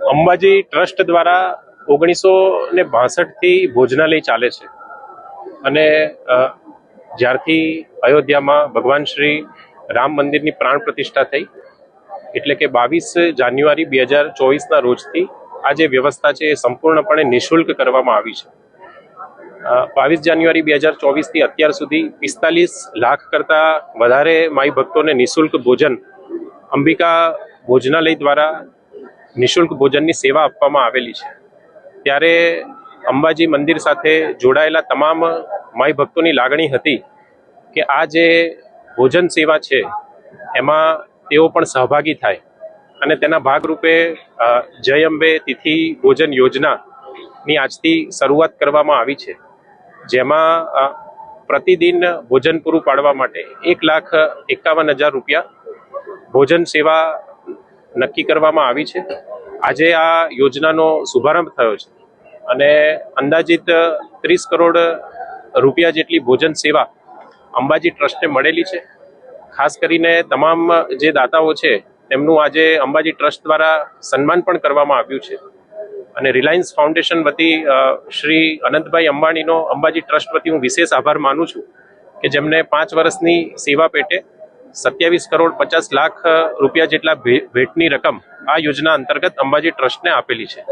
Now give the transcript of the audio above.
Ambaji trust દ્વારા ઓગણીસો ને બાસઠથી ભોજનાલય ચાલે છે. અને જ્યારથી અયોધ્યામાં ભગવાન શ્રી રામ મંદિરની પ્રાણ પ્રતિષ્ઠા થઈ, એટલે કે બાવીસ જાન્યુઆરી બે હજાર ચોવીસના રોજથી આ જે વ્યવસ્થા છે એ સંપૂર્ણપણે નિઃશુલ્ક કરવામાં આવી છે. બાવીસ જાન્યુઆરી બે હજાર ચોવીસથી અત્યાર સુધી પિસ્તાલીસ લાખ કરતાં વધારે માઈ ભક્તોને નિઃશુલ્ક ભોજન અંબિકા ભોજનાલય દ્વારા નિઃશુલ્ક ભોજનની સેવા આપવામાં આવેલી છે. ત્યારે અંબાજી મંદિર સાથે જોડાયેલા તમામ માઈ ભક્તોની લાગણી હતી કે આ જે ભોજન સેવા છે, એમાં તેઓ પણ સહભાગી થાય અને તેના ભાગરૂપે જય અંબે તિથિ ભોજન યોજનાની આજથી શરૂઆત કરવામાં આવી છે. જેમાં પ્રતિદિન ભોજન પૂરું પાડવા માટે એક લાખ એકાવન હજાર રૂપિયા ભોજન સેવા નક્કી કરવામાં આવી છે. આજે આ યોજનાનો શુભારંભ થયો છે અને અંદાજિત ત્રીસ કરોડ રૂપિયા જેટલી ભોજન સેવા અંબાજી ટ્રસ્ટને મળેલી છે. ખાસ કરીને તમામ જે દાતાઓ છે, તેમનું આજે અંબાજી ટ્રસ્ટ દ્વારા સન્માન પણ કરવામાં આવ્યું છે. અને રિલાયન્સ ફાઉન્ડેશન વતી શ્રી અનંતભાઈ અંબાણીનો અંબાજી ટ્રસ્ટ વતી હું વિશેષ આભાર માનું છું કે જેમને પાંચ વર્ષની સેવા પેટે સત્યાવીસ કરોડ પચાસ લાખ રૂપિયા જેટલા ભેટની રકમ આ યોજના અંતર્ગત અંબાજી ટ્રસ્ટને આપેલી છે.